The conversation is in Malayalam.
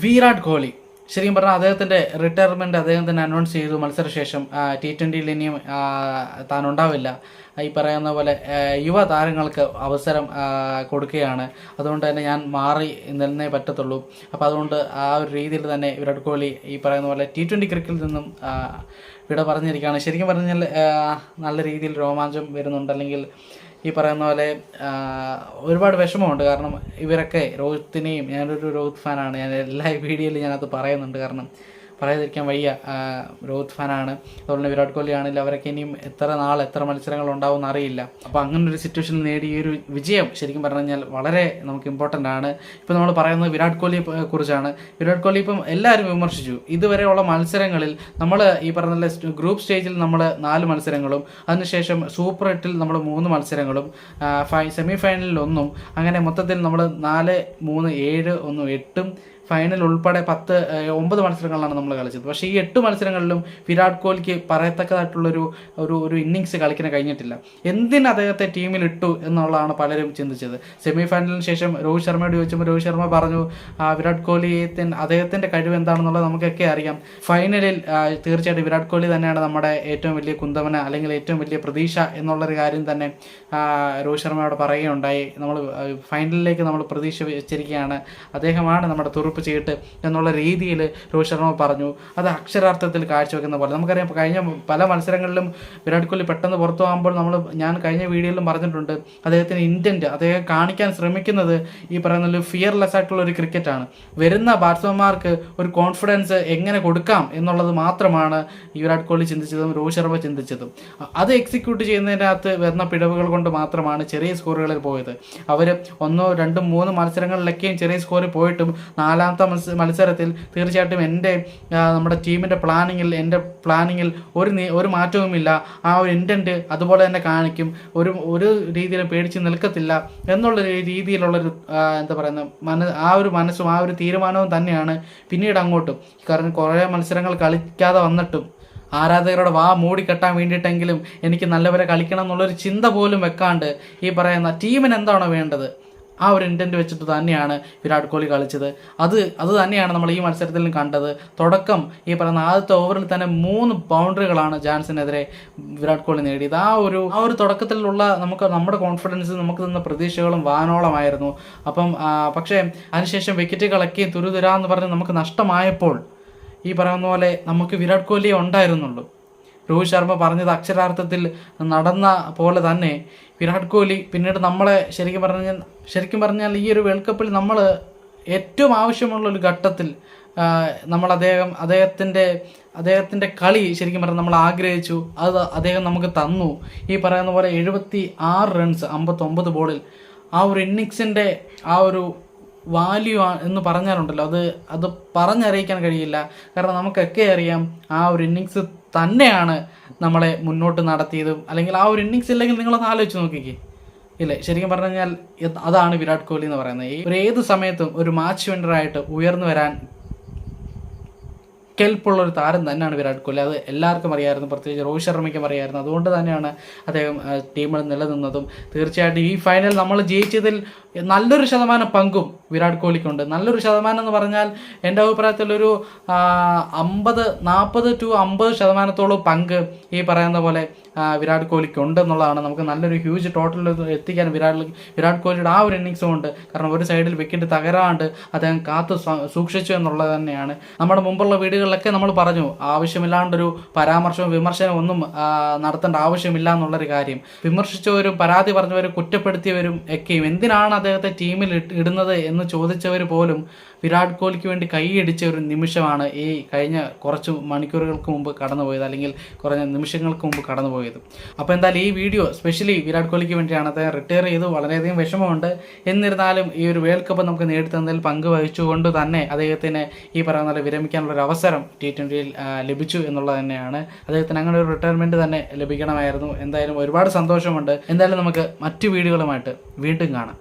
വിരാട് കോഹ്ലി. ശരിക്കും പറഞ്ഞാൽ അദ്ദേഹത്തിന്റെ റിട്ടയർമെന്റ് അദ്ദേഹം തന്നെ അനൗൺസ് ചെയ്തു മത്സരശേഷം. ടി ട്വന്റിയിൽ ഇനിയും താൻ ഉണ്ടാവില്ല ഈ പറയുന്ന പോലെ യുവ താരങ്ങൾക്ക് അവസരം കൊടുക്കുകയാണ്. അതുകൊണ്ട് തന്നെ ഞാൻ മാറി നിന്നേ പറ്റത്തുള്ളൂ. അപ്പോൾ അതുകൊണ്ട് ആ ഒരു രീതിയിൽ തന്നെ വിരാട് കോഹ്ലി ഈ പറയുന്ന പോലെ ടി ട്വന്റി ക്രിക്കറ്റിൽ നിന്നും വിട പറഞ്ഞിരിക്കുകയാണ്. ശരിക്കും പറഞ്ഞാൽ നല്ല രീതിയിൽ രോമാഞ്ചം വരുന്നുണ്ട്. അല്ലെങ്കിൽ ഈ പറയുന്ന പോലെ ഒരുപാട് വിഷമമുണ്ട്. കാരണം ഇവരൊക്കെ രോഹിത്തിനെയും ഞാനൊരു രോഹിത് ഫാനാണ്. ഞാൻ എല്ലാ വീഡിയോയിലും ഞാനത് പറയുന്നുണ്ട്. കാരണം പറയാതിരിക്കാൻ വയ്യ. രോഹിത് ഫാനാണ്. അതുപോലെ തന്നെ വിരാട് കോഹ്ലി ആണെങ്കിൽ അവരൊക്കെ ഇനിയും എത്ര നാൾ എത്ര മത്സരങ്ങൾ ഉണ്ടാവും അറിയില്ല. അപ്പോൾ അങ്ങനെ ഒരു സിറ്റുവേഷൻ നേടി ഈ ഒരു വിജയം ശരിക്കും പറഞ്ഞു കഴിഞ്ഞാൽ വളരെ നമുക്ക് ഇമ്പോർട്ടന്റ് ആണ്. ഇപ്പോൾ നമ്മൾ പറയുന്നത് വിരാട് കോഹ്ലിയെ കുറിച്ചാണ്. വിരാട് കോഹ്ലി ഇപ്പം എല്ലാവരും വിമർശിച്ചു. ഇതുവരെയുള്ള മത്സരങ്ങളിൽ നമ്മൾ ഈ പറഞ്ഞ ഗ്രൂപ്പ് സ്റ്റേജിൽ നമ്മൾ നാല് മത്സരങ്ങളും അതിനുശേഷം സൂപ്പർ എട്ടിൽ നമ്മൾ മൂന്ന് മത്സരങ്ങളും ഫൈ സെമി ഫൈനലിൽ ഒന്നും അങ്ങനെ മൊത്തത്തിൽ നമ്മൾ നാല് മൂന്ന് ഏഴ് ഒന്ന് എട്ടും ഫൈനൽ ഉൾപ്പെടെ പത്ത് ഒമ്പത് മത്സരങ്ങളിലാണ് നമ്മൾ കളിച്ചത്. പക്ഷേ ഈ എട്ട് മത്സരങ്ങളിലും വിരാട് കോഹ്ലിക്ക് പറയത്തക്കതായിട്ടുള്ളൊരു ഒരു ഒരു ഇന്നിങ്സ് കളിക്കാൻ കഴിഞ്ഞിട്ടില്ല. എന്തിന് അദ്ദേഹത്തെ ടീമിൽ ഇട്ടു എന്നുള്ളതാണ് പലരും ചിന്തിച്ചത്. സെമി ഫൈനലിന് ശേഷം രോഹിത് ശർമ്മയോട് ചോദിച്ചപ്പോൾ രോഹിത് ശർമ്മ പറഞ്ഞു വിരാട് കോഹ്ലി അദ്ദേഹത്തിന്റെ കഴിവ് എന്താണെന്നുള്ളത് നമുക്കൊക്കെ അറിയാം. ഫൈനലിൽ തീർച്ചയായിട്ടും വിരാട് കോഹ്ലി തന്നെയാണ് നമ്മുടെ ഏറ്റവും വലിയ കുന്തമന അല്ലെങ്കിൽ ഏറ്റവും വലിയ പ്രതീക്ഷ എന്നുള്ളൊരു കാര്യം തന്നെ രോഹിത് ശർമ്മയോട് പറയുകയുണ്ടായി. നമ്മൾ ഫൈനലിലേക്ക് നമ്മൾ പ്രതീക്ഷ വെച്ചിരിക്കുകയാണ്. അദ്ദേഹമാണ് നമ്മുടെ തുറുപ്പ് ചെയ്തിട്ട് എന്നുള്ള രീതിയിൽ രോഹിത് ശർമ്മ പറഞ്ഞു. അത് അക്ഷരാർത്ഥത്തിൽ കാഴ്ചവെക്കുന്ന പോലെ. നമുക്കറിയാം കഴിഞ്ഞ പല മത്സരങ്ങളിലും വിരാട് കോഹ്ലി പെട്ടെന്ന് പുറത്തു പോകുമ്പോൾ നമ്മൾ ഞാൻ കഴിഞ്ഞ വീഡിയോയിലും പറഞ്ഞിട്ടുണ്ട് അദ്ദേഹത്തിന് ഇന്റന്റ് അദ്ദേഹം കാണിക്കാൻ ശ്രമിക്കുന്നത് ഈ പറയുന്ന ഫിയർലെസ് ആയിട്ടുള്ള ഒരു ക്രിക്കറ്റാണ് വരുന്ന ബാറ്റ്സ്മാൻമാർക്ക് ഒരു കോൺഫിഡൻസ് എങ്ങനെ കൊടുക്കാം എന്നുള്ളത് മാത്രമാണ് വിരാട് കോഹ്ലി ചിന്തിച്ചതും രോഹിത് ശർമ്മ ചിന്തിച്ചതും. അത് എക്സിക്യൂട്ട് ചെയ്യുന്നതിനകത്ത് വരുന്ന പിഴവുകൾ കൊണ്ട് മാത്രമാണ് ചെറിയ സ്കോറുകളിൽ പോയത്. അവർ ഒന്നോ രണ്ടും മൂന്ന് മത്സരങ്ങളിലൊക്കെയും ചെറിയ സ്കോറിൽ പോയിട്ടും നാലാമത്തെ മത്സ മത്സരത്തിൽ തീർച്ചയായിട്ടും എന്റെ നമ്മുടെ ടീമിന്റെ പ്ലാനിങ്ങിൽ എന്റെ പ്ലാനിങ്ങിൽ ഒരു ഒരു മാറ്റവുമില്ല. ആ ഒരു ഇന്റന്റ് അതുപോലെ തന്നെ കാണിക്കും. ഒരു ഒരു രീതിയിലും പേടിച്ച് നിൽക്കത്തില്ല എന്നുള്ള രീതിയിലുള്ളൊരു എന്താ പറയുന്ന മന ആ ഒരു മനസ്സും ആ ഒരു തീരുമാനവും തന്നെയാണ് പിന്നീട് അങ്ങോട്ടും. കാരണം കുറേ മത്സരങ്ങൾ കളിക്കാതെ വന്നിട്ടും ആരാധകരുടെ വാ മൂടിക്കെട്ടാൻ വേണ്ടിയിട്ടെങ്കിലും എനിക്ക് നല്ലവരെ കളിക്കണം എന്നുള്ളൊരു ചിന്ത പോലും വെക്കാണ്ട് ഈ പറയുന്ന ടീമിന് എന്താണോ വേണ്ടത്? ആ ഒരു ഇന്റന്റ് വെച്ചിട്ട് തന്നെയാണ് വിരാട് കോഹ്ലി കളിച്ചത്. അത് അത് തന്നെയാണ് നമ്മൾ ഈ മത്സരത്തിൽ കണ്ടത്. തുടക്കം ഈ പറയുന്ന ആദ്യത്തെ ഓവറിൽ തന്നെ മൂന്ന് ബൗണ്ടറികളാണ് ജാൻസിനെതിരെ വിരാട് കോഹ്ലി നേടിയത്. ആ ഒരു ആ ഒരു തുടക്കത്തിലുള്ള നമുക്ക് നമ്മുടെ കോൺഫിഡൻസ് നമുക്ക് തന്ന പ്രതീക്ഷകളും വാനോളമായിരുന്നു. അപ്പം പക്ഷേ അതിനുശേഷം വിക്കറ്റ് കളക്കി തുരുതുരാന്ന് പറഞ്ഞ് നമുക്ക് നഷ്ടമായപ്പോൾ ഈ പറയുന്ന പോലെ നമുക്ക് വിരാട് കോഹ്ലിയെ ഉണ്ടായിരുന്നുള്ളൂ. രോഹിത് ശർമ്മ പറഞ്ഞത് അക്ഷരാർത്ഥത്തിൽ നടന്ന പോലെ തന്നെ. വിരാട് കോഹ്ലി പിന്നീട് നമ്മളെ ശരിക്കും പറഞ്ഞാൽ ശരിക്കും പറഞ്ഞാൽ ഈ ഒരു വേൾഡ് കപ്പിൽ നമ്മൾ ഏറ്റവും ആവശ്യമുള്ള ഒരു ഘട്ടത്തിൽ നമ്മൾ അദ്ദേഹം അദ്ദേഹത്തിന്റെ അദ്ദേഹത്തിന്റെ കളി ശരിക്കും പറഞ്ഞാൽ നമ്മൾ ആഗ്രഹിച്ചു. അത് അദ്ദേഹം നമുക്ക് തന്നു. ഈ പറയുന്ന പോലെ എഴുപത്തി ആറ് റൺസ് അമ്പത്തൊമ്പത് ബോളിൽ ആ ഒരു ഇന്നിങ്സിന്റെ ആ ഒരു വാല്യൂ എന്ന് പറഞ്ഞാലുണ്ടല്ലോ. അത് അത് പറഞ്ഞറിയിക്കാൻ കഴിയില്ല. കാരണം നമുക്കൊക്കെ അറിയാം ആ ഒരു ഇന്നിങ്സ് തന്നെയാണ് നമ്മളെ മുന്നോട്ട് നടത്തിയതും. അല്ലെങ്കിൽ ആ ഒരു ഇന്നിങ്സ് ഇല്ലെങ്കിൽ നിങ്ങളൊന്ന് ആലോചിച്ച് നോക്കിക്കേ. ഇല്ലേ? ശരിക്കും പറഞ്ഞു കഴിഞ്ഞാൽ അതാണ് വിരാട് കോഹ്ലി എന്ന് പറയുന്നത്. ഒരു ഏത് സമയത്തും ഒരു മാച്ച് വിന്നറായിട്ട് ഉയർന്നു വരാൻ കെൽപ്പുള്ള ഒരു താരം തന്നെയാണ് വിരാട് കോഹ്ലി. അത് എല്ലാവർക്കും അറിയാമായിരുന്നു പ്രത്യേകിച്ച് രോഹിത് ശർമ്മയ്ക്കും അറിയാമായിരുന്നു അതുകൊണ്ട് തന്നെയാണ് അദ്ദേഹം ടീമിൽ നിലനിന്നതും. തീർച്ചയായിട്ടും ഈ ഫൈനൽ നമ്മൾ ജയിച്ചതിൽ നല്ലൊരു ശതമാനം പങ്കും വിരാട് കോഹ്ലിക്കുണ്ട്. നല്ലൊരു ശതമാനം എന്ന് പറഞ്ഞാൽ എന്റെ അഭിപ്രായത്തിൽ ഒരു അമ്പത് നാൽപ്പത് ടു അമ്പത് ശതമാനത്തോളം പങ്ക് ഈ പറയുന്ന പോലെ വിരാട് കോഹ്ലിക്ക് ഉണ്ട് എന്നുള്ളതാണ്. നമുക്ക് നല്ലൊരു ഹ്യൂജ് ടോട്ടൽ എത്തിക്കാൻ വിരാട് വിരാട് കോഹ്ലിയുടെ ആ ഒരു ഇന്നിങ്സും ഉണ്ട് കാരണം ഒരു സൈഡിൽ വിക്കറ്റ് തകരാണ്ട് അദ്ദേഹം കാത്തു സൂക്ഷിച്ചു എന്നുള്ളത് തന്നെയാണ്. നമ്മുടെ മുമ്പുള്ള വീടുകളിലൊക്കെ നമ്മൾ പറഞ്ഞു ആവശ്യമില്ലാണ്ടൊരു പരാമർശവും വിമർശനവും ഒന്നും നടത്തേണ്ട ആവശ്യമില്ല എന്നുള്ളൊരു കാര്യം. വിമർശിച്ചവരും പരാതി പറഞ്ഞവരും കുറ്റപ്പെടുത്തിയവരും ഒക്കെയും എന്തിനാണ് അദ്ദേഹത്തെ ടീമിൽ ഇടുന്നത് എന്ന് ചോദിച്ചവർ പോലും വിരാട് കോഹ്ലിക്ക് വേണ്ടി കൈയടിച്ച ഒരു നിമിഷമാണ് ഈ കഴിഞ്ഞ കുറച്ച് മണിക്കൂറുകൾക്ക് മുമ്പ് കടന്നുപോയത് അല്ലെങ്കിൽ കുറഞ്ഞ നിമിഷങ്ങൾക്ക് മുമ്പ് കടന്നുപോയത്. അപ്പോൾ എന്തായാലും ഈ വീഡിയോ സ്പെഷ്യലി വിരാട് കോഹ്ലിക്ക് വേണ്ടിയാണ് അദ്ദേഹം റിട്ടയർ ചെയ്തു. വളരെയധികം വിഷമമുണ്ട്. എന്നിരുന്നാലും ഈ ഒരു വേൾഡ് കപ്പ് നമുക്ക് നേടിത്തന്നതിൽ പങ്കുവഹിച്ചുകൊണ്ട് തന്നെ അദ്ദേഹത്തിന് ഈ പറയുന്ന വിരമിക്കാനുള്ള ഒരു അവസരം ടി ട്വന്റിയിൽ ലഭിച്ചു എന്നുള്ളത് തന്നെയാണ്. അദ്ദേഹത്തിന് അങ്ങനെ ഒരു റിട്ടയർമെന്റ് തന്നെ ലഭിക്കണമായിരുന്നു. എന്തായാലും ഒരുപാട് സന്തോഷമുണ്ട്. എന്തായാലും നമുക്ക് മറ്റു വീഡിയോകളുമായിട്ട് വീണ്ടും കാണാം.